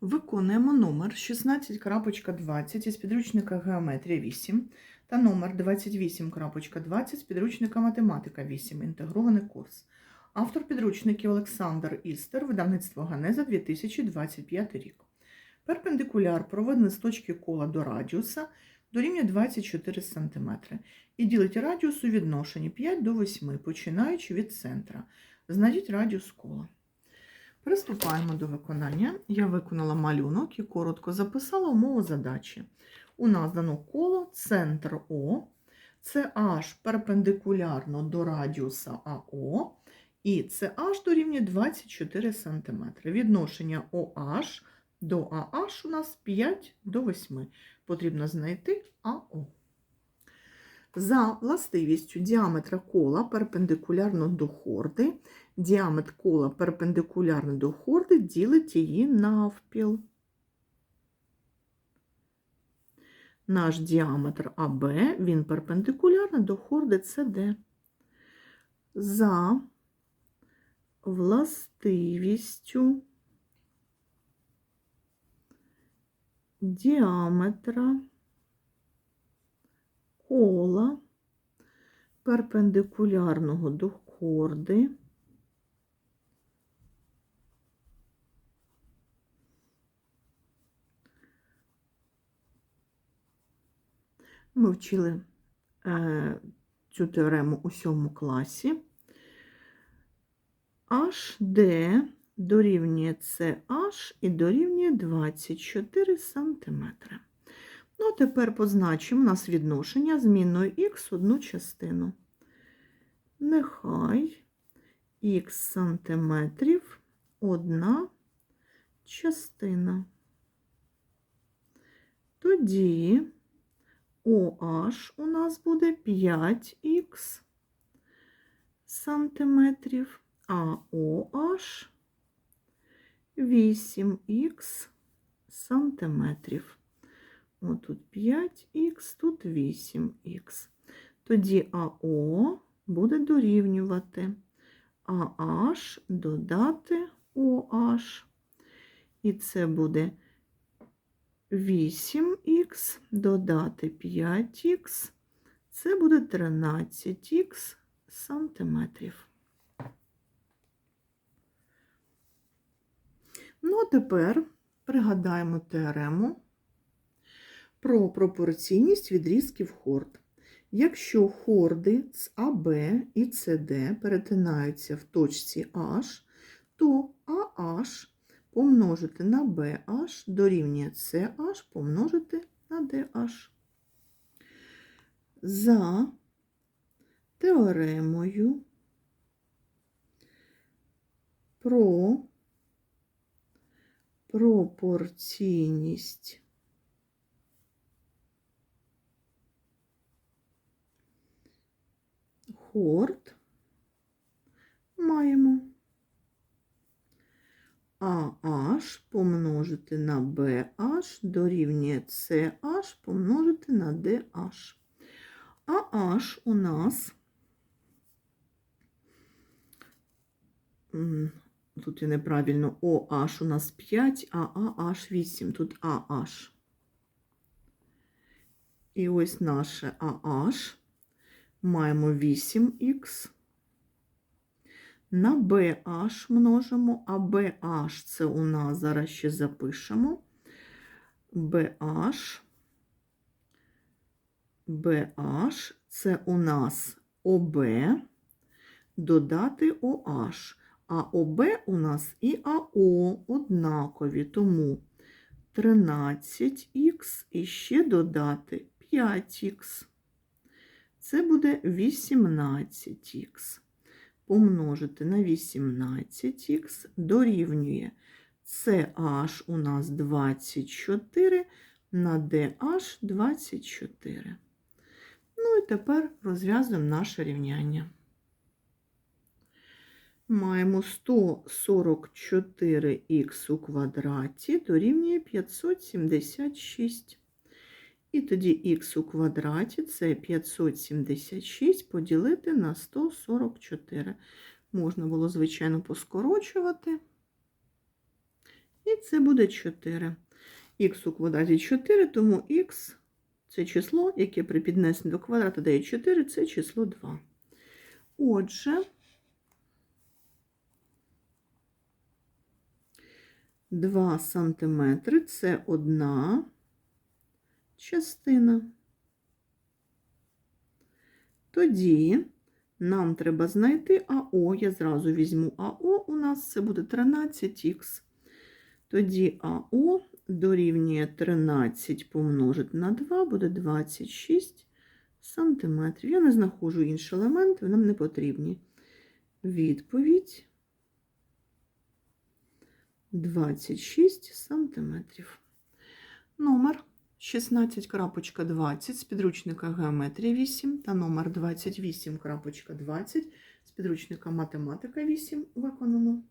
Виконуємо номер 16.20 із підручника Геометрія 8 та номер 28.20 з підручника Математика 8. Інтегрований курс. Автор підручників Олександр Істер, видавництво Ганеза 2025 рік. Перпендикуляр проведений з точки кола до радіуса дорівнює 24 см і ділить радіус у відношенні 5 до 8, починаючи від центра. Знайдіть радіус кола. Приступаємо до виконання. Я виконала малюнок і коротко записала умову задачі. У нас дано коло, центр О, це H перпендикулярно до радіуса АО, і це H дорівнює 24 см. Відношення OH до AH у нас 5 до 8. Потрібно знайти АО. За властивістю діаметра кола перпендикулярно до хорди, діаметр кола перпендикулярно до хорди ділить її навпіл. Наш діаметр АБ, він перпендикулярний до хорди СД. За властивістю діаметра кола перпендикулярного до хорди Ми вчили е, цю теорему у сьомому класі. HD дорівнює CH і дорівнює 24 см. Ну, тепер позначимо у нас відношення змінною х одну частину. Нехай х сантиметрів одна частина. Тоді OH у нас буде 5х сантиметрів, а OH 8х сантиметрів. Отут 5х, тут 8х. Тоді АО буде дорівнювати АH додати OH. І це буде 8х додати 5х. Це буде 13х сантиметрів. Ну, а тепер пригадаємо теорему про пропорційність відрізків хорд. Якщо хорди з АБ і СД перетинаються в точці H, то AH помножити на BH дорівнює CH помножити на DH. За теоремою про пропорційність хорд маємо AH помножити на BH дорівнює CH помножити на DH. AH у нас, тут я неправильно, OH у нас 5, а AH 8, тут AH. І ось наше AH маємо 8х. На BH множимо, а BH це у нас зараз ще запишемо. BH, BH це у нас ОБ, додати OH. А ОБ у нас і АО однакові, тому 13х і ще додати 5х. Це буде 18х помножити на 18х дорівнює CH у нас 24 на DH 24. Ну і тепер розв'язуємо наше рівняння. Маємо 144х у квадраті дорівнює 576. І тоді х у квадраті це 576 поділити на 144. Можна було, звичайно, поскорочувати І це буде 4. Х у квадраті 4, тому х це число, яке при піднесенні до квадрата дає 4, це число 2. Отже, 2 сантиметри це одна частина. Тоді нам треба знайти АО. Я зразу візьму АО. У нас це буде 13х. Тоді АО дорівнює 13 помножити на 2, буде 26 сантиметрів. Я не знаходжу інші елементи, нам не потрібні. Відповідь 26 сантиметрів. Номер 16.20 з підручника Геометрія 8 та номер 28.20 з підручника Математика 8 виконано.